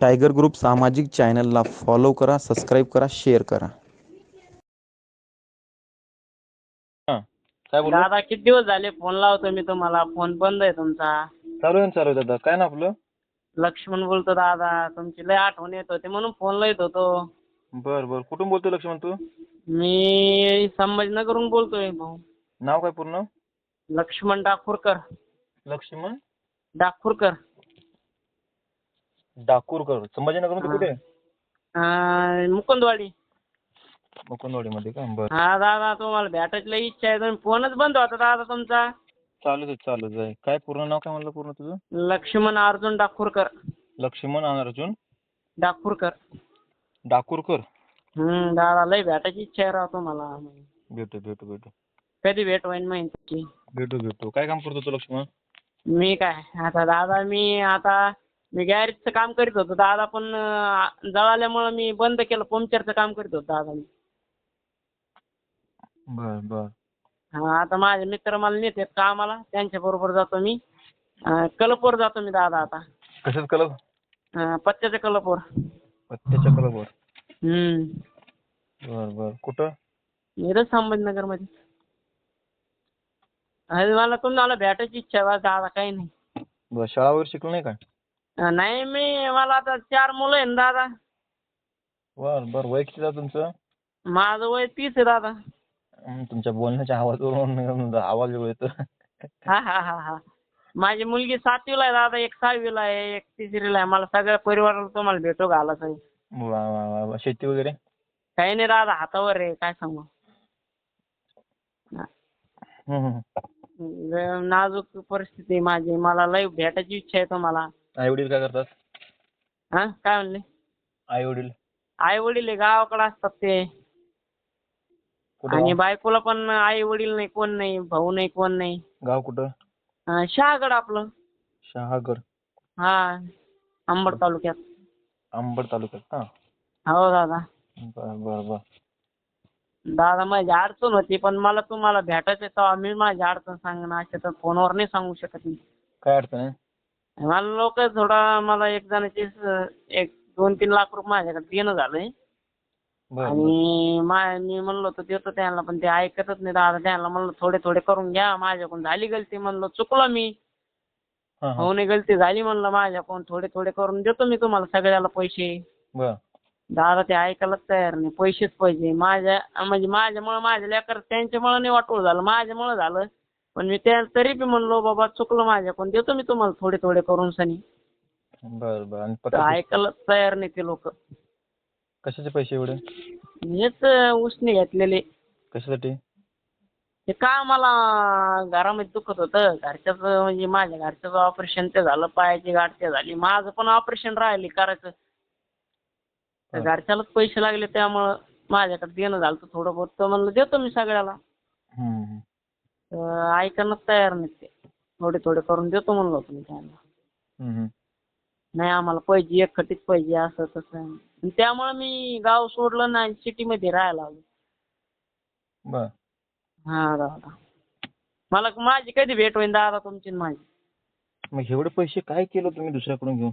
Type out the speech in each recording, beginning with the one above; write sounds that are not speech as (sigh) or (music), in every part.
Tiger group सामाजिक चॅनलला follow करा सबस्क्राईब करा शेअर करा. काय बोलू दादा किती दिवस झाले फोन लावतो मी तुम्हाला? फोन बंद आहे तुमचा. चालू आहे ना चालू आहे दादा. काय ना आपलं? लक्ष्मण बोलतो दादा. तुमची लय आठवण येत होती म्हणून फोन लावत होतो. बर बर. कुठून बोलतोय लक्ष्मण तू? मी संभाजीनगरहून बोलतोय भाऊ. नाव काय पूर्ण? लक्ष्मण डाकुरकर लक्ष्मण? डाकुरकर डाकूरकर संभाजीनगरमध्ये कुठे? अं, मुकुंदवाडी. मुकुंदवाडीमध्ये का? बर. हा दादा तुम्हाला भेटायची लय इच्छा आहे. तुम्ही फोनच बंद होता दादा तुमचा. चालूच आहे चालूच आहे. काय पूर्ण नाव काय म्हणलं पूर्ण तुझं? लक्ष्मण अर्जुन डाकुरकर. लक्ष्मण अर्जुन? डाकुरकर. डाकूरकर? हम्म दादा लय भेटायची इच्छा आहे राव तुम्हाला. भेटू भेटू भेटू. कधी भेट होईन माहिती. भेटू भेटू. काय काम करतो तू लक्ष्मण? मी काय? आता दादा मी आता मी गॅरेजचं काम करीत होतो. दादा पण जळाल्यामुळं मी बंद केलं. पंक्चरचं काम करीत होतो दादा मी. बर बर. हा आता माझे मित्र मला नेतात कामाला. त्यांच्या बरोबर जातो मी. अं, कलपवर जातो मी दादा आता. कशाच कलर अं, पत्त्याच्या कलपवर. पत्त्याच्या कलरवर हम्म. बर बर. कुठं? इथं संभाजीनगरमध्ये. अरे मला तुम्हाला भेटायची इच्छा आहे बा दादा. काही नाही. बर शाळा वगैरे शिकलो नाही अं, नाही मी मला आता चार मुलं आहे ना दादा. बर बर. वय किती तुमचं? माझं वय तीस आहे दादा. तुमच्या बोलण्याच्या आवाजावरून (laughs) आवाज वेगळा येतो. हा हा हा हा. माझी मुलगी सातवीला आहे दादा. एक सहावीला आहे एक तिसरीला आहे. मला सगळ्या परिवाराला तुम्हाला भेटू घालायचं आहे. वा वा वा वा. शेती वगैरे? काही नाही दादा. हातावर आहे. काय सांगू. लय नाजूक परिस्थिती आहे माझी. मला लय भेटायची इच्छा आहे तुम्हाला. आई वडील काय करतात? हा? काय म्हणले? आई वडील आई वडील गावाकडे असतात ते. आणि? बायकोला पण आई वडील नाही कोण नाही भाऊ नाही कोण नाही. गाव कुठं? अं, शहागड आपलं. शहागड. हा अंबड तालुक्यात. अंबड तालुक्यात का? हो दादा. बर बर बर. दादा माझी अडचण होती पण मला तुम्हाला भेटायचं तेव्हा मी माझी अडचण सांगणार असे तर फोनवर नाही सांगू शकत मी. काय अडचण आहे? मला लोक थोडा मला एक जणाची एक दोन तीन लाख रुपये माझ्याकडे देणं झालंय. आणि मा मी म्हणलो होतो देतो त्यांना पण ते ऐकतच नाही दादा त्यांना म्हणलं थोडे थोडे करून घ्या. माझ्याकडून झाली गलती म्हणलो चुकलो मी. हां हां. होऊन गलती झाली म्हणलं माझ्याकडून. थोडे थोडे करून देतो मी तुम्हाला सगळ्याला पैसे. दादा ते ऐकायलाच तयार नाही. पैसेच पाहिजे. माझ्या म्हणजे माझ्यामुळं माझ्या लेकर त्यांच्यामुळं नाही वाटोळ झालं. माझ्यामुळं झालं. पण मी त्या तरी बी म्हणलो बाबा चुकलं माझ्याकडून देतो मी तुम्हाला थोडे थोडे करून सनी. बर बर. आणि तर पत्ता ऐकायलाच तयार नाही ते लोक. कशाचे पैसे एवढे? हेच उसने घेतलेले. कशासाठी? ते का मला घरामध्ये दुखत होतं? घरच्याच म्हणजे माझ्या घरच्याचं ऑपरेशन ते झालं पायाची गाठ ते झाली. माझं पण ऑपरेशन राहिले करायचं. तर हा. घरच्यालाच पैसे लागले त्यामुळं माझ्याकडे देणं झालं थोडं बहुत. तर म्हणलं देतो मी सगळ्याला. ऐकायलाच तयार नाही ते. थोडे थोडे करून देतो म्हणलं मी त्यांना. नाही आम्हाला पाहिजे एकखटीच पाहिजे असं तसं. त्यामुळं मी गाव सोडलं ना सिटीमध्ये राहायला आलो हा दादा मला माझी कधी भेट होईल दादा तुमची आणि माझी? मग एवढे पैसे काय केलं तुम्ही दुसऱ्याकडून घेऊन?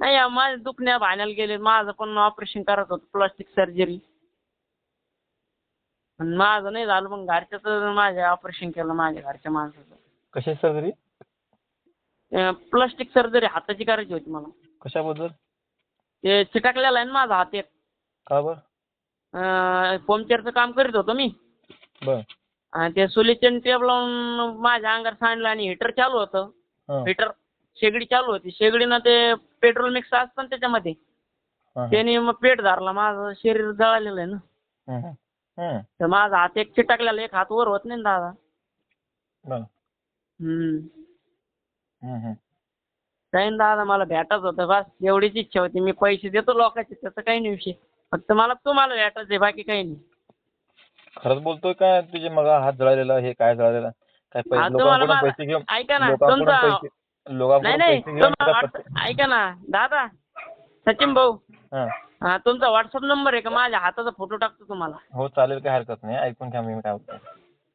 नाही या माझे दुखण्या भाण्याला गेले. माझं पण ऑपरेशन करत होतं प्लास्टिक सर्जरी माझं नाही झालं मग घरच्याच माझ्या ऑपरेशन केलं माझ्या घरच्या माणसाचं. कशाची सर्जरी प्लास्टिक सर्जरी हाताची करायची होती मला. कशाबद्दल? ते चिटाकलेलं आहे ना माझा हात एक. का बर? पंक्चरचं काम करीत होतो मी. बर. आणि ते सोल्युशन टेप लावून माझ्या अंगावर सांडलं आणि हिटर चालू होतं. हां. हिटर शेगडी चालू होती. शेगडीनं ते पेट्रोल मिक्स असतं ना त्याच्यामध्ये. हां, हां. त्याने मग पेट धरला. माझं शरीर जळालेलं आहे ना. हं, हं. तर माझा हात एक चिटकलेला एक हात वर होत नाही ना दादा. हम्म. काही दादा मला भेटायचं होतं बस. एवढीच इच्छा होती. मी पैसे देतो लोकांचे त्याचं काही नाही विषय. फक्त मला तुम्हाला भेटायचं आहे बाकी काही नाही. खरंच बोलतोय काय तुझे मग हात जळालेला हे काय जळालेला? काय पैसे घेऊन ऐका ना तुमचा नाही ऐका ना दादा सचिन भाऊ. हां. तुमचा व्हॉट्सअप नंबर आहे का? माझ्या हाताचा फोटो टाकतो तुम्हाला. हो चालेल काय हरकत नाही. ऐकून घ्या मी काय होतं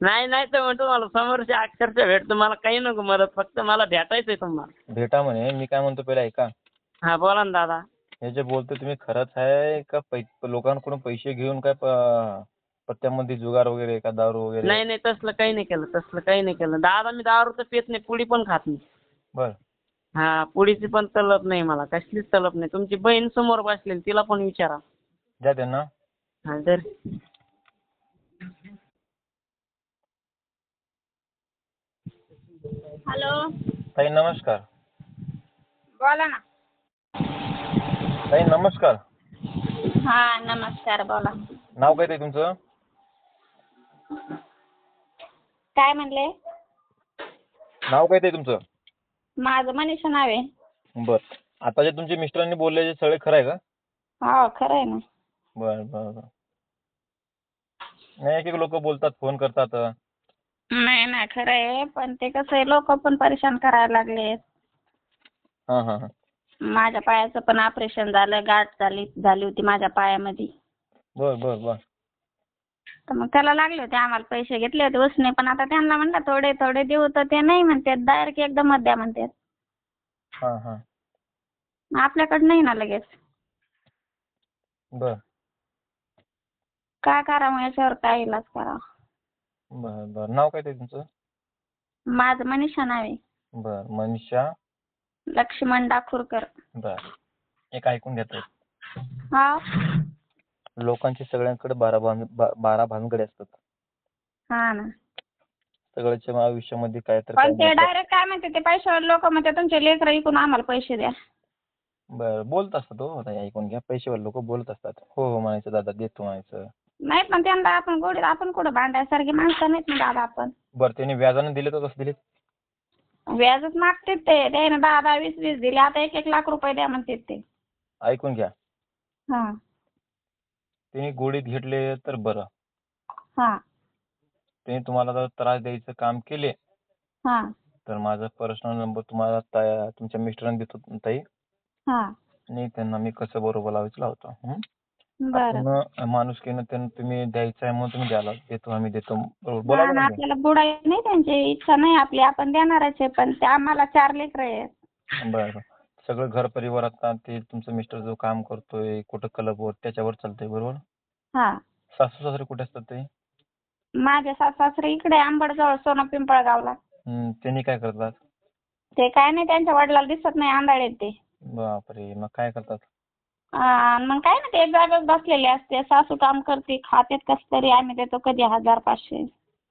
नाही नाही तर म्हणतो मला समोरच्या अक्षरशः भेटतो. मला काही नको मदत फक्त मला भेटायचंय तुम्हाला. भेटा म्हणे. मी काय म्हणतो पहिला ऐका. हा बोला ना दादा. हे जे बोलतोय तुम्ही खरंच आहे का? पै लोकांकडून पैसे घेऊन काय प- पत्त्यामध्ये जुगार वगैरे का दारू वगैरे? नाही नाही तसलं काही नाही केलं तसलं काही नाही केलं. दादा मी दारू तर पित नाही पुडी पण खात नाही. बर. हा पुडीची पण तलप नाही मला कसलीच तलप नाही. तुमची बहीण समोर बसलेली तिला पण विचारा. द्या त्यांना हा तर हॅलो. ताई नमस्कार. बोला ना. ताई नमस्कार. हा नमस्कार बोला. नाव काय ताई तुमचं? काय म्हणले? नाव काय ताई तुमचं? माझं मनीषा नाव आहे. बर. आता जे तुमचे मिस्टरांनी बोलले ते सगळे खरं आहे का? हो खरं आहे ना. बर बर बर. नाही एक एक लोक बोलतात फोन करतात. नाही ना खरं आहे पण ते कसं आहे लोक पण परेशान करायला लागले. हा हा हा. माझ्या पायाचं पण ऑपरेशन झालं गाठ झाली झाली होती माझ्या पायामध्ये. बर बर बर. तर मग त्याला लागले होते आम्हाला पैसे घेतले होते उसने पण आता त्यांना म्हणलं थोडे थोडे देऊ तर ते नाही म्हणतात डायरेक्ट एकदमच द्या म्हणतात हा हा. आपल्याकडे नाही ना लगेच. बर. काय करावं याच्यावर काय इलाज करावा बर बर. नाव काय तुमचं? माझं मनीषा नाव. आहे बर मनीषा. लक्ष्मण डाकुरकर बर. एक ऐकून घेतो. हा. लोकांचे सगळ्यांकडे बारा भान बा- बारा भानगडे असतात. हा ना. सगळ्याच्या आयुष्यामध्ये काय तर पण ते डायरेक्ट काय म्हणते ते पैशावर लोक म्हणते तुमचे लेकरं इकून आम्हाला पैसे द्या. बर बोलत असतात हो ताई ऐकून घ्या. पैसेवाले लोक बोलत असतात. हो हो म्हणायचं दादा देतो म्हणायचं. नाही पण त्यांना आपण गोडीत आपण कुठं भांडायसारखी माणसं नाहीत ना दादा आपण. बरं त्यांनी व्याजाने दिले तर कसं दिले व्याजच मागतात ते. त्याने दहा दहा वीस वीस दिले. आता एक एक लाख रुपये द्या म्हणतात ते. ऐकून घ्या. हा. त्यांनी गोडीत घेतले तर बरं. हा. त्यांनी तुम्हाला जर त्रास द्यायचं काम केले हा. तर माझा पर्सनल नंबर तुम्हाला ता- तुमच्या मिस्टरांना देतो ताई. हा. आणि त्यांना मी कसं बरोबर लावायचं लावतो हं? बरं. आपण माणुसकीनं त्यांना तुम्ही द्यायचं आहे म्हणून तुम्ही द्याला देतो आम्ही देतो. बरोबर. आणि बरं का? आपल्याला बुडायची नाही त्यांची इच्छा नाही आपली. आपण देणारच आहे पण ते आम्हाला चार लेकरं आहेत. बरं बरं. सगळं घर परिवार आता ते तुमचं मिस्टर जो काम करतोय कुठं क्लबवर त्याच्यावर चालतंय बरोबर? हा. सासू सासरे कुठे असतात ते? माझे सासू सासरे इकडे आंबडजवळ सोना पिंपळगावला. हं, त्यांनी काय करतात? ते काय नाही त्यांच्या वडिलाला दिसत नाही आंधळे आहेत ते. बापरे मग काय करतात? मग काय ना ते एक जागेवर बसलेले असते. सासू काम करते खात्यात कस तरी आम्ही देतो कधी हजार पाचशे.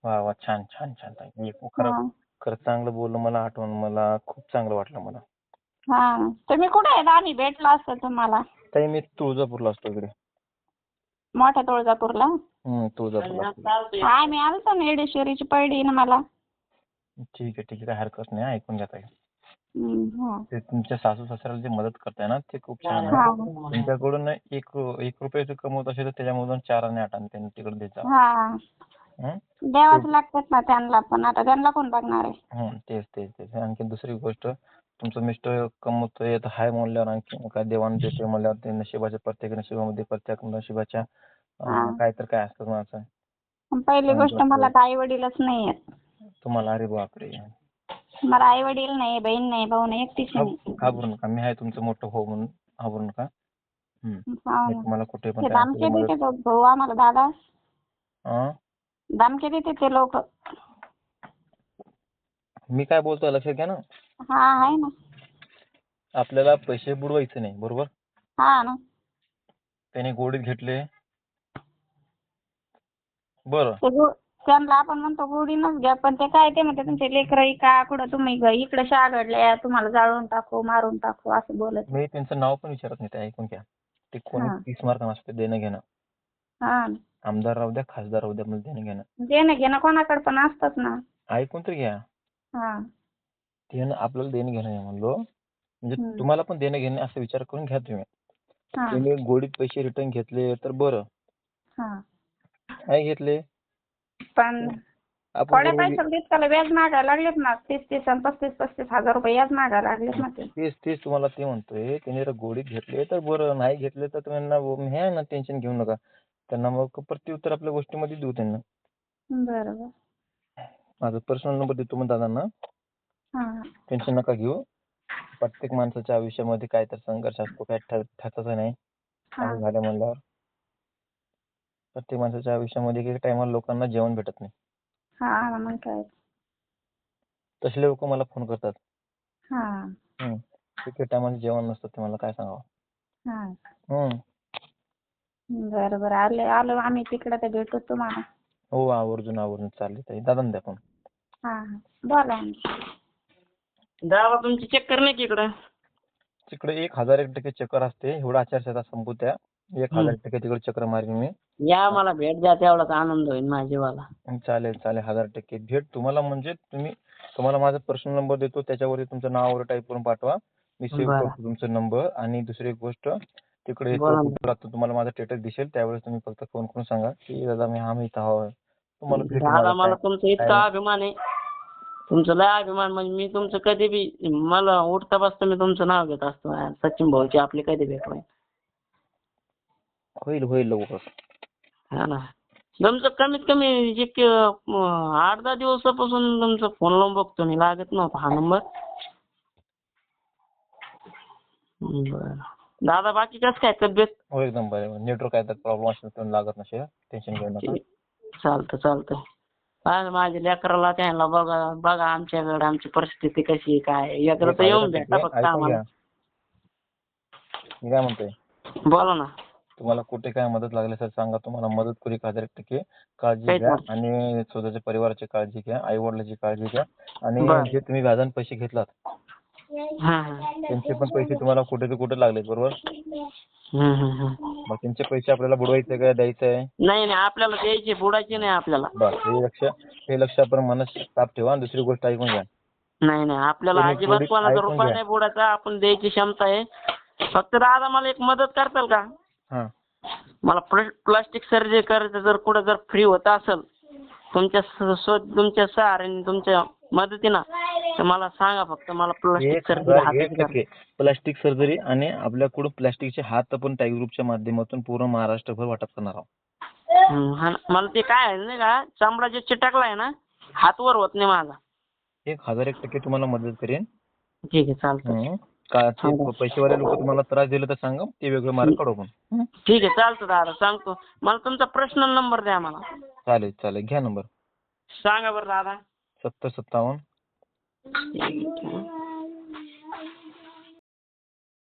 वा वा छान छान छान ताई. खरं हा. खरं चांगलं बोललं मला आठवण मला खूप चांगलं वाटलं मला. हा. तुम्ही कुठे आहेत आम्ही भेटलो असतो तुम्हाला. ताई मी तुळजापूरला असतो इकडे. मोठ्या तुळजापूरला? हं, तुळजापूरला असतो. आम्ही आलतो ना येडेश्वरीची पैडी ना मला. ठीक आहे ठीक आहे. काय हरकत नाही. ऐकून घ्या ताई. हम्म, हो. ते तुमच्या सासू सासऱ्याला जे मदत करताय ना ते खूप छान हा. आहे तुमच्याकडून एक एक रुपयाचं कमवत असेल तर त्याच्यामधून चार आणि आठ आणि त्यांनी तिकडे जा हा. हं? द्यावाच लागतात ना त्यांना पण. आता त्यांना कोण बघणार आहे? हं, तेच तेच तेच. आणखी दुसरी गोष्ट तुमचं मिस्टर कमवतोय तर हाय म्हणल्यावर आणखी काय देवाण देतोय म्हणल्यावर ते नशिबाच्या प्रत्येक नशिबामध्ये प्रत्येक नशिबाच्या अं. काय तर काय असतं माझं पण पहिली गोष्ट. मला आई वडीलच नाही आहेत तुम्हाला अरे बापरे मला आई वडील नाही बहीण नाही भाऊ नाही एकटीच घाब- नाही घाबरू नका मी आहे तुमचं मोठं हो म्हणून घाबरू नका हं. हा मी. तुम्हाला कुठे पण ते काय दामके मदत- देते भाऊ आम्हाला दादा अं? दामके देते ते लोक मी काय बोलतोय लक्षात घ्या ना हा आहे ना. आपल्याला पैसे बुडवायचे नाही बरोबर? हा ना. त्याने गोडीत घेतले. बरं. ते गो- त्यांना आपण म्हणतो गोडीनच घ्या पण ते काय ते म्हणते तुमचे लेकरं का? कुठं तुम्ही ग- इकडे शागडल्या तुम्हाला जाळून टाकू मारून टाकू असं बोलत. मी त्यांचं नाव पण विचारत नाही ते ऐकून घ्या. ते कोणी हा. तीस मार्क नसते देणं घेणं. हा. आमदार राहू द्या खासदार राहू द्या मला देणं घेणं. देणं घेणं कोणाकडे पण असतंच ना. ऐकून तर घ्या. हा. देणं आपल्याला देणं घेणं आहे म्हणलो. म्हणजे. तुम्हाला पण देणं घेणं असा विचार करून घ्या तुम्ही. तुम्ही गोडीत पैसे रिटर्न घेतले तर बरं. हा. नाही घेतले? पण थोड्या पैशाला तितकाला व्याज मागायला लागलेत ना. तीस तीस आणि पस्तीस पस्तीस हजार रुपये व्याज मागायला लागलेत ना ते. तेच तेच तुम्हाला ते म्हणतोय त्यांनी जर गोडीत घेतले तर बरं नाही घेतले तर त्यांना हे ना टेन्शन घेऊ नका. त्यांना मग प्रत्युत्तर आपल्या गोष्टीमध्ये देऊ त्यांना. बरोबर. माझा पर्सनल नंबर देतो मग दादांना. टेन्शन नका घेऊ. प्रत्येक माणसाच्या आयुष्यामध्ये काय तर संघर्ष असतो काय ठरतच नाही. झालं म्हणल्यावर. प्रत्येक माणसाच्या आयुष्यामध्ये टायमाला लोकांना जेवण भेटत नाही. हा मग काय. तसले लोक मला फोन करतात. हा. टायमाला जेवण नसतं ते मला काय सांगावं? हा. हम्म. बरं बरं. आले आलो आम्ही तिकडे तर भेटू तुम्हाला. हो आवर्जून आवर्जून. चालले दादा द्या फोन हा बोला दादा तुमची चक्कर नाही की इकडं? तिकडे एक हजार एक टक्के चक्कर असते. एवढा आचारसंहिता संपू त्या एक हजार एक टक्के तिकडे चक्कर मारेन मी. या मला भेट द्या तेवढाच आनंद होईल माझ्या जीवाला. चालेल चालेल. हजार टक्के भेट तुम्हाला म्हणजे तुम्ही तुम्हाला माझा पर्सनल नंबर देतो. त्याच्यावरती तुमचं नाव वगैरे टाईप करून पाठवा. मी सेव्ह बरं. करतो तुमचा नंबर आणि दुसरी एक गोष्ट तिकडे बोला ना. तुम्हाला माझा स्टेटस दिसेल. त्यावेळेस तुम्ही फक्त फोन करून सांगा की दादा मी हा मी इथं हवा तुम्हाला भेट दादा मला मला काय- तुमचा इतका अभिमान आहे. तुमचा लय अभिमान म्हणजे मी तुमचं कधी बी मला उठता बसता मी तुमचं नाव घेत असतो यार. सचिन भाऊची आपली कधी भेट होईल होईल होईल लवकर. हा ना. तुमचं कमीत कमी अं, आठ दहा दिवसापासून तुमचा फोन लावून बघतो मी लागत नव्हता हा नंबर बरं. दादा बाकी कसं काय तब्येत? हो एकदम बरं. नेटवर्क काय तर प्रॉब्लेम असेल तर लागत नसेल टेन्शन घेऊ नका. चालतं चालतं. काय माझ्या लेकराला त्यांना बघा बघा आमच्याकडे आमची परिस्थिती कशी आहे, काय आहे. एकदा तर येऊन भेटा फक्त ऐकून आम्हाला. मी काय म्हणतोय बोला ना तुम्हाला कुठे काय मदत लागली असेल सांगा तुम्हाला मदत करू एक हजार एक टक्के काळजी काहीच घ्या आणि स्वतःच्या परिवाराची काळजी घ्या आई वडिलांची काळजी घ्या आणि बरं. जे तुम्ही व्याजाने पैसे घेतलात हा हा त्यांचे पण पैसे तुम्हाला कुठे ते कुठे लागले बरोबर. मग त्यांचे पैसे आपल्याला बुडवायचे का द्यायचे? आहे नाही नाही आपल्याला द्यायची बुडायची नाही आपल्याला. बस हे लक्ष हे लक्ष आपण मनस ताप ठेवा आणि दुसरी गोष्ट ऐकून घ्या. नाही नाही आपल्याला तुम्ही अजिबात थोडी कोणाचा ऐकून रुपया घ्या. नाही बुडायचा आपण द्यायची क्षमता आहे. फक्त दादा मला एक मदत करताल का? हा. मला प्लास्टिक सर्जरी करायचं जर कुठं जर फ्री होत असेल तुमच्या स- तुमच्या सहाऱ्याने तुमच्या मदतीनं. तर मला सांगा फक्त मला प्लास्टिक सर्जरी प्लास्टिक सर्जरी आणि आपल्याकडून प्लास्टिकचे हात आपण टायगर ग्रुपच्या माध्यमातून पूर्ण महाराष्ट्रभर वाटप करणार आहोत. मला ते काय आहे नाही का चामडा जे चिटकलाय ना हात वर होत नाही माझा. एक हजार एक टक्के तुम्हाला मदत करेन. ठीक आहे चालतं. का हो. पैसेवाले लोक तुम्हाला त्रास दिले तर सांगा ते वेगळं मार्ग काढू आपण? ठीक आहे चालतं दादा सांगतो. मला तुमचा पर्सनल नंबर द्या मला. चालेल चालेल. घ्या नंबर सांगा बरं दादा. सत्तर सत्तावन्न.